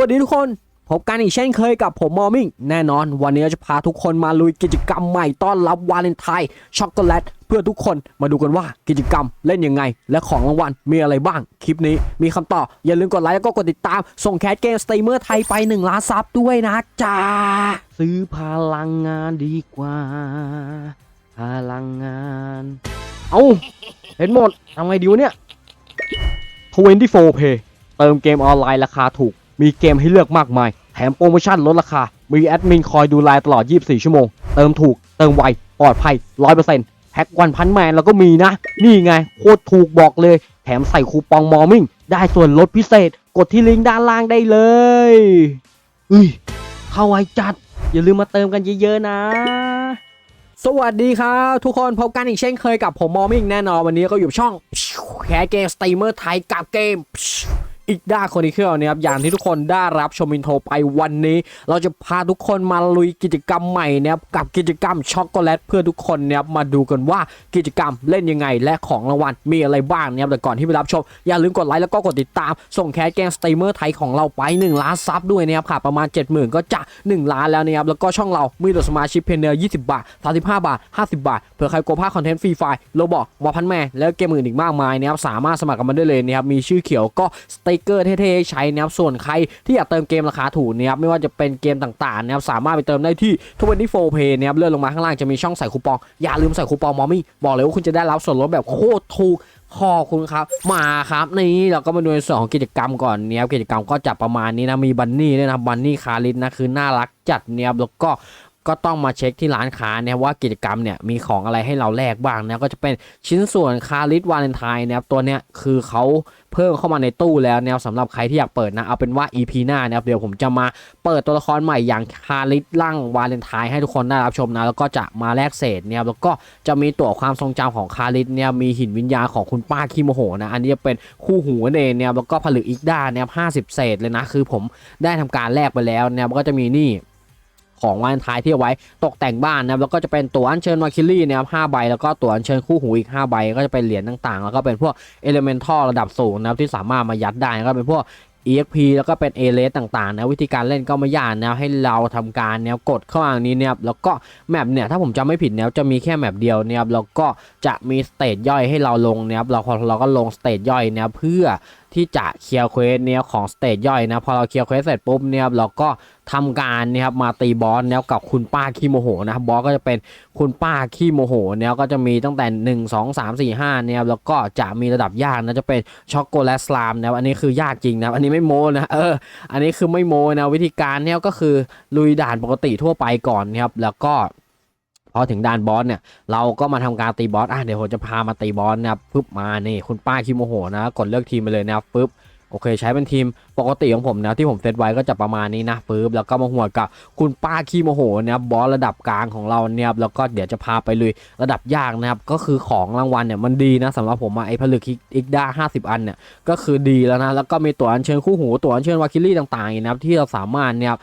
วัสดีทุกคนพบกันอีกเช่นเคยกับผมมอมิงแน่นอน วันนี้เราจะพาทุกคนมาลุยกิจกรรมใหม่ต้อนรับวาเลนไทน์ช็อกโกแลตเพื่อทุกคนมาดูกันว่ากิจกรรมเล่นยังไง และของรางวัลมีอะไรบ้าง คลิปนี้มีคำตอบ อย่าลืมกดไลค์แล้วก็กดติดตาม ส่งแคสเกมสตรีมเมอร์ไทยไป 1 ล้านซับด้วยนะจ้าซื้อพลังงานดีกว่า พลังงาน เอาเห็นหมดทำไงดีวะเนี่ย24 Pay เติมเกมออนไลน์ราคาถูก มีเกมให้เลือกมากมาย แถมโปรโมชั่นลดราคา มีแอดมินคอยดูแลตลอด 24 ชั่วโมง เติมถูก เติมไว ปลอดภัย 100%แพ็กวันพันแมนแล้วก็มีนะ นี่ไง โคตรถูกบอกเลย แถมใส่คูปองมอมิ่ง ได้ส่วนลดพิเศษ กดที่ลิงก์ด้านล่างได้เลยอุ้ยเข้าไวจัด อย่าลืมมาเติมกันเยอะๆนะสวัสดีครับทุกคนพบกันอีกเช่นเคยกับผมมอมิงแน่นอนวันนี้ก็อยู่ช่องแคสเกมสตรีมเมอร์ไทยกับเกม อีกด้าคนนี้คือเนี่ยครับอย่างที่ทุกคนได้รับชมอินโทรไปวันนี้ เราจะพาทุกคนมาลุยกิจกรรมใหม่นะครับกับกิจกรรมช็อกโกแลตเพื่อทุกคนนะครับมาดูกันว่ากิจกรรมเล่นยังไง และของรางวัลมีอะไรบ้างนะครับแต่ก่อนที่ไปรับชม อย่าลืมกดไลค์แล้วก็กดติดตาม ส่งแคสเกมสตรีมเมอร์ไทยของเราไป 1 ล้านซับด้วยนะครับค่ะประมาณ 70,000 ก็จะ 1 ล้านแล้วนะครับแล้วก็ช่องเรามีตัวสมาชิกเพนเนอร์20 บาท35บาท 50 บาทเผื่อใครโกลภาคคอนเทนต์ฟรีไฟล์โลบอกวอพันแม่แล้วเกมอื่นอีกมากมายนะครับสามารถสมัครกันมาได้เลยนะครับมีชื่อเขียวก็สติกเกอร์เท่ๆใช้นะครับส่วนใครที่อยากเติมเกมราคาถูกนะครับไม่ว่าจะเป็นเกมต่างๆนะครับสามารถไปเติมได้ที่24 Pay นะครับเลื่อนลงมาข้างล่างจะมีช่องใส่คูปอง อย่าลืมใส่คูปองมอมี่บอกเลยว่าคุณจะได้รับส่วนลดแบบโคตรถูกขอบคุณครับ มาครับนี่เราก็มาดูในส่วนของกิจกรรมก่อนเนี่ยครับกิจกรรมก็จะประมาณนี้นะมีบันนี่ด้วยนะบันนี่คาริสนะคือน่ารักจัดเนี่ยครับแล้วก็ ก็ต้องมาเช็คที่ร้านค้าเนี่ยว่ากิจกรรมเนี่ยมีของอะไรให้เราแลกบ้างนะก็จะเป็นชิ้นส่วนคาริสวาเลนไทน์นะครับตัวเนี้ยคือเขาเพิ่มเข้ามาในตู้แล้วนะสำหรับใครที่อยากเปิดนะเอาเป็นว่า EP หน้านะครับเดี๋ยวผมจะมาเปิดตัวละครใหม่อย่างคาริสร่างวาเลนไทน์ให้ทุกคนได้รับชมนะแล้วก็จะมาแลกเศษเนี่ยแล้วก็จะมีตั๋วความทรงจำของคาริสเนี่ยมีหินวิญญาณของคุณป้าคิโมโหนะอันนี้จะเป็นคู่หูนั่นเองเนี่ยแล้วก็ผลึกอีกด้านเนี่ยห้าสิบเศษเลยนะคือผมได้ทำการแลกไปแล้วเนี่ยก็จะมีนี่ ของวันท้ายที่เอาไว้ตกแต่งบ้านนะครับแล้วก็จะเป็นตั๋วอัญเชิญวาคิลี่นะครับห้าใบแล้วก็ตั๋วอัญเชิญคู่หูอีก5ใบก็จะเป็นเหรียญต่างๆ แล้วก็เป็นพวกเอลิเมนทัลระดับสูงนะครับที่สามารถมายัดได้ก็เป็นพวก EXP แล้วก็เป็น A l e s ต่างๆนะวิธีการเล่นก็ไม่ยากนะให้เราทำการแนวกดเข้ามานี้เนี่ยแล้วก็แมปเนี่ยถ้าผมจำไม่ผิดเนี่ยจะมีแค่แมปเดียวเนี่ยแล้วก็จะมีสเตจย่อยให้เราลงเนี่ยครับเราเราก็ลงสเตจย่อยเนี่ยเพื่อ ที่จะเคลียร์เควสเนี่ยของสเตจย่อยนะพอเราเคลียร์เควสเสร็จปุ๊บเนี่ยเราก็ทำการเนี่ยครับมาตีบอสเนี่ยกับคุณป้าขี้โมโหนะครับบอสก็จะเป็นคุณป้าขี้โมโหเนี่ยก็จะมีตั้งแต่ 1 2 3 4 5เนี่ยแล้วก็จะมีระดับยากนะจะเป็นช็อกโกแลตสลามนะอันนี้คือยากจริงนะอันนี้ไม่โมนะเอออันนี้คือไม่โมนะวิธีการเนี่ยก็คือลุยด่านปกติทั่วไปก่อนนะครับแล้วก็ พอถึงด่านบอสเนี่ยเราก็มาทำการตีบอสอะเดี๋ยวผมจะพามาตีบอสนะครับปึ๊บมานี่คุณป้าคิโมโหนะกดเลือกทีมไปเลยนะครับปึ๊บโอเคใช้เป็นทีมปกติของผมนะที่ผมเซตไว้ก็จะประมาณนี้นะปึ๊บแล้วก็มาหัวกับคุณป้าขี้โมโหนะครับบอสระดับกลางของเราเนี่ยแล้วก็เดี๋ยวจะพาไปลุยระดับยากนะครับก็คือของรางวัลเนี่ยมันดีนะสำหรับผมอะไอผลึกอีกด้าห้าสิบอันเนี่ยก็คือดีแล้วนะแล้วก็มีตัวอัญเชิญคู่หูตัวอัญเชิญวาคิลี่ต่างๆอีกนะครับที่เราสามารถเนี่ย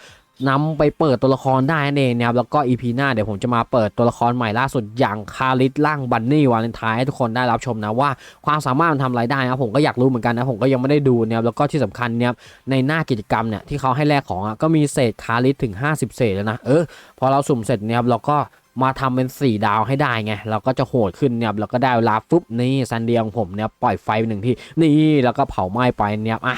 นำไปเปิดตัวละครได้นั่นเองนะครับแล้วก็ EP หน้าเดี๋ยวผมจะมาเปิดตัวละครใหม่ล่าสุดอย่างคาริสร่างบันนี่วาเลนไทน์ให้ทุกคนได้รับชมนะว่าความสามารถมันทำอะไรได้นะผมก็อยากรู้เหมือนกันนะผมก็ยังไม่ได้ดูเนี่ยแล้วก็ที่สำคัญเนี่ยในหน้ากิจกรรมเนี่ยที่เขาให้แลกของอะก็มีเศษคาริสถึง 50 เศษแล้วนะเออพอเราสุ่มเสร็จเนี่ยครับเราก็มาทำเป็น 4 ดาวให้ได้ไง เราก็จะโหดขึ้นเนี่ยเราก็ได้เวลาฟุ๊บนี่ซันเดียของผมเนี่ยปล่อยไฟไปหนึ่งที่นี่แล้วก็เผาไหม้ไปเนี่ยอะ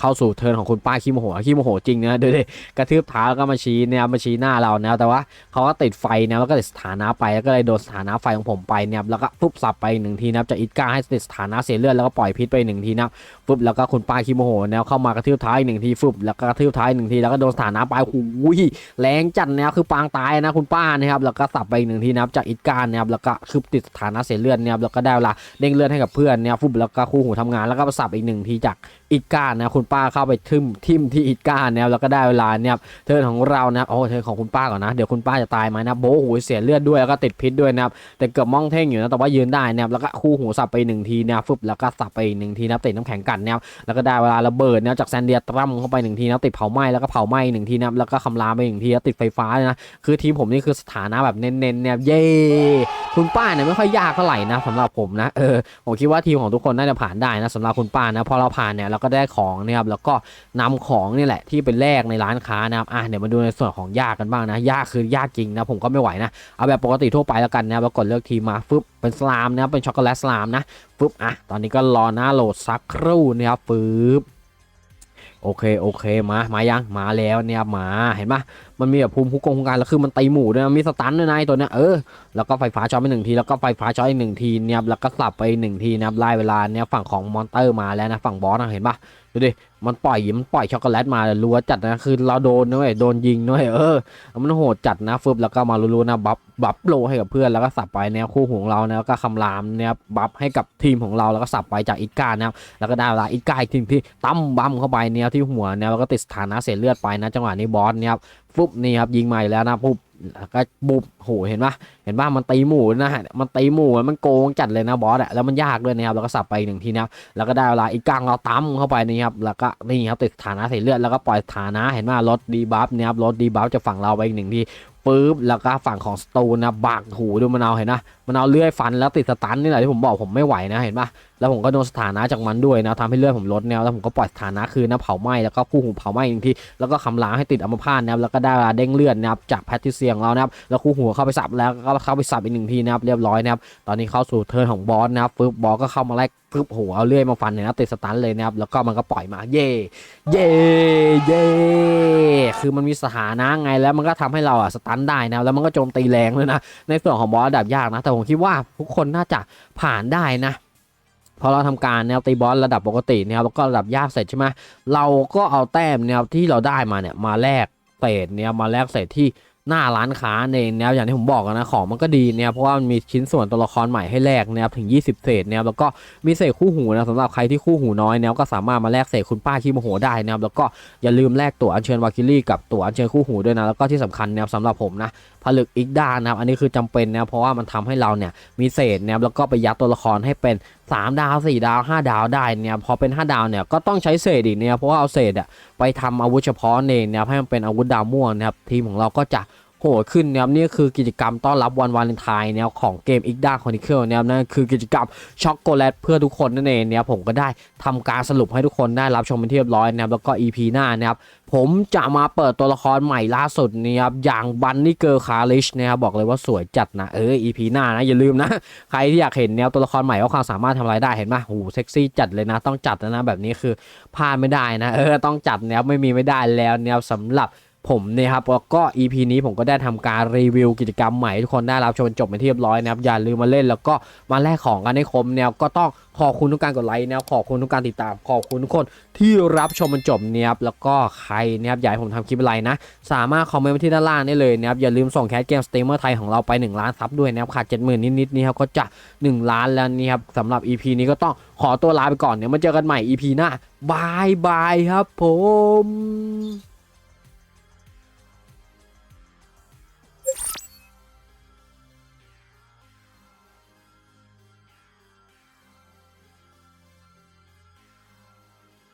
เข้าสู่เทิร์นของคุณป้าขี้โมโหขี้โมโหจริงนะดูดิกระทืบเท้าแล้วก็มาชี้เนี่ยมาชี้หน้าเรานะแต่ว่าเขาก็ติดไฟนะแล้วก็ติดสถานะไปแล้วก็เลยโดนสถานะไฟของผมไปเนี่ยแล้วก็ปุ๊บสับไปหนึ่งทีนะจะอิดก้าให้ติดสถานะเสียเลือดแล้วก็ปล่อยพิษไปหนึ่งทีนะปุ๊บแล้วก็คุณป้าขี้โมโหแนวเข้ามากระทืบเท้าอีกหนึ่งทีฟุบแล้วก็กระทืบเท้าอีกหนึ่งทีแล้วก็โดนสถานะไปหูยแรงจัดแนวคือปางตายนะคุณป้านะครับแล้วก็สับไปอีกหนึ่งทีนะจากอิดก้านะครับแล้วก็คือติดสถานะเสียเลือดเนี่ยแล้วก็ได้เวลาเด้งเลือดให้กับเพื่อนเนี่ยฟุบแล้วก็คู่หูทำงานแล้วก็สับอีกหนึ่งทีจากอิดก้านะคุณป้าเข้าไปทึมทิมที่อิดก้าเนี่ยแล้วก็ได้เวลาเนี่ยเทิร์นของเรานะโอ้เทิร์นของคุณป้าก่อนนะเดี๋ยวคุณป้าจะตายไหมนะโบะหูเสียเลือดด้วยแล้วก็ติดพิษด้วยนะครับแต่เกือบมองเท่งอยู่นะแต่ว่ายืนได้นะครับแล้วก็คู่หูสับไปหนึ่งทีนะฟึบแล้วก็สับไปอีกหนึ่งทีนะติดน้ำแข็งกัดนะครับแล้วก็ได้เวลาระเบิดนะจากแซนเดียตรัมเข้าไปหนึ่งทีนะติดเผาไหม้แล้วก็เผาไหม้หนึ่งทีนะแล้วก็คำรามไปหนึ่งทีแล้วติดไฟฟ้านะคือทีมผมนี่คือสถานะแบบเน้นๆเนี่ยเย้คุณป้าเนี่ยไม่ค่อยยากเท่าไหร่นะสำหรับผมนะเออผมคิดว่าทีมของทุกคนน่าจะผ่านได้นะสำหรับคุณป้านะพอเราผ่านเนี่ยเราแล้วก็ได้ของนะครับแล้วก็นำของนี่แหละที่เป็นแลกในร้านค้านะครับอะเดี๋ยวมาดูในส่วนของยากกันบ้างนะยากคือยากจริงนะผมก็ไม่ไหวนะเอาแบบปกติทั่วไปแล้วกันนะครับแล้วกดเลือกทีมมาฟึบเป็นสลามนะครับเป็นช็อกโกแลตสลามนะฟึบอะตอนนี้ก็รอหน้าโหลดสักครู่นะครับฟึบโอเคโอเคมามายังมาแล้วเนี่ยมาเห็นปะ มันมีแบบภูมิคุ้มกันแล้วคือมันตีหมูด้วยนะมีสตันด้วยนะไอตัวเนี้ยเออแล้วก็ไฟฟ้าช็อตไปหนึ่งทีแล้วก็ไฟฟ้าช็อตอีกหนึ่งทีเนี่ยแล้วก็สับไปหนึ่งทีนะครับไล่เวลาเนี่ยฝั่งของมอนเตอร์มาแล้วนะฝั่งบอสนะเห็นปะดูดิมันปล่อยมันปล่อยช็อกโกแลตมารัวจัดนะคือเราโดนด้วยโดนยิงด้วยเออมันโหดจัดนะฟึบแล้วก็มารัวๆนะบัฟบัฟโลให้กับเพื่อนแล้วก็สับไปแนวคู่ของเรานะแล้วก็คำรามเนี่ยบัฟให้กับทีมของเราแล้วก็สับไปจากอิกานะครับแล้วก็ได้เวลาอิกาอีกทีมที่ตั้มบัมเข้าไปเนี่ยที่หัวเนี่ยแล้วก็ติดสถานะเสียเลือดไปนะจังหวะนี้บอสเนี่ยครับนี่ครับยิงมาอีกแล้วนะปุ๊บก็บุบโหเห็นปะเห็นปะมันตีหมูนะฮะมันตีหมูมันโกงจัดเลยนะบอสอะแล้วมันยากด้วยนะครับแล้วก็สับไปอีกหนึ่งทีนะแล้วก็ได้เวลาอีกกลางเราตั้มเข้าไปนี่ครับแล้วก็นี่ครับติดฐานะเสียเลือดแล้วก็ปล่อยฐานะเห็นว่าลดดีบัฟเนี่ยครับลดดีบัฟจะฝั่งเราไปอีกหนึ่งทีปุ๊บแล้วก็ฝั่งของสตูนนะบากหูดูมันเอาเห็นนะมันเอาเลื่อยฟันแล้วติดสตันนี่แหละที่ผมบอกผมไม่ไหวนะเห็นปะ แล้วผมก็โดนสถานะจากมันด้วยนะทำให้เลือดผมลดแนวแล้วผมก็ปล่อยสถานะคืนนะเผาไหม้แล้วก็คู่หูเผาไหม้อีกทีแล้วก็คำรามให้ติดอัมพาตนะครับแล้วก็ได้เวลาเด้งเลือดนะครับจากแพทริเซียของเรานะครับแล้วคู่หัวเข้าไปสับแล้วก็เข้าไปสับอีกหนึ่งทีนะครับเรียบร้อยนะครับตอนนี้เข้าสู่เทิร์นของบอสนะครับฟึบบอสก็เข้ามาไล่ฟึบโหเอาเลื่อยมาฟันเนี่ยนะติดสตันเลยนะครับแล้วก็มันก็ปล่อยมาเย่เย่เย่คือมันมีสถานะไงแล้วมันก็ทำให้เราอะสตันได้นะแล้วมันก็โจมตีแรงเลยนะในส่วนของบอสระดับยากนะ แต่ผมคิดว่าทุกคนน่าจะผ่านได้นะ พอเราทำการแนวตีบอสระดับปกติเนี่ยแล้วก็ระดับยากเสร็จใช่ไหมเราก็เอาแต้มแนวที่เราได้มาเนี่ยมาแลกเศษเนี่ยมาแลกเศษที่หน้าร้านค้าเองเนี่ยอย่างที่ผมบอกนะของมันก็ดีเนี่ยเพราะว่ามันมีชิ้นส่วนตัวละครใหม่ให้แลกเนี่ยถึง 20 เศษเนี่ยแล้วก็มีเศษคู่หูนะสำหรับใครที่คู่หูน้อยเนี่ยก็สามารถมาแลกเศษคุณป้าขี้โมโหได้นะครับแล้วก็อย่าลืมแลกตั๋วอัญเชิญวาคิลี่กับตั๋วอัญเชิญคู่หูด้วยนะแล้วก็ที่สำคัญเนี่ยสำหรับผมนะผลึกอีกด้านนะครับอันนี้คือจำเป็นนะเพราะว่ามันทำให้เราเนี่ยมีเศษเนี่ยแล้วก็ไปยัดตัวละครให้เป็น สามดาวสี่ดาวห้าดาวได้เนี่ยพอเป็นห้าดาวเนี่ยก็ต้องใช้เศษอีกเนี่ยเพราะว่าเอาเศษอะไปทำอาวุธเฉพาะเองเนี่ยให้มันเป็นอาวุธดาวม่วงนะครับทีมของเราก็จะ โหดขึ้นนะครับนี่คือกิจกรรมต้อนรับวันวาเลนไทน์เนี่ยของเกม i กด้าคอนิเคิลนะครับนั่นคือกิจกรรมช็อกโกแลตเพื่อทุกคนนั่นเองเนี่ยผมก็ได้ทำการสรุปให้ทุกคนได้รับชมเป็นที่เรียบร้อยนะครับแล้วก็ EP หน้านะครับผมจะมาเปิดตัวละครใหม่ล่าสุดเนี่ยครับอย่างบันนี่เกิร์คาริชนะครับบอกเลยว่าสวยจัดนะเออ EP หน้านะอย่าลืมนะ ใครที่อยากเห็นแนวตัวละครใหม่ว่าความสามารถทำอะไรได้เห็นไหมโหเซ็กซี่จัดเลยนะต้องจัดนะนะแบบนี้คือพลาดไม่ได้นะเออต้องจัดแนวไม่มีไม่ได้แล้วแนวสำหรับ ผมเนี่ยครับแล้วก็ EP นี้ผมก็ได้ทำการรีวิวกิจกรรมใหม่ทุกคนได้รับชมจบเป็นที่เรียบร้อยนะครับอย่าลืมมาเล่นแล้วก็มาแลกของกันให้คมแนวก็ต้องขอบคุณทุกการกดไลค์แนวขอบคุณทุกการติดตาม ขอบคุณทุกคนที่รับชมมันจบเนี่ยครับแล้วก็ใครเนี่ยครับอยากให้ผมทำคลิปอะไรนะ สามารถคอมเมนต์มาที่ด้านล่างได้เลยนะครับอย่าลืมส่งแคสเกมสตรีมเมอร์ไทยของเราไป 1 ล้านซับด้วยนะครับขาด70,000นิดๆนี่ครับก็จะ 1 ล้านแล้วนี่ครับสำหรับ EP นี้ก็ต้องขอตัวลาไปก่อนเดี๋ยวมาเจอกันใหม่ EP หน้าบายบายครับผม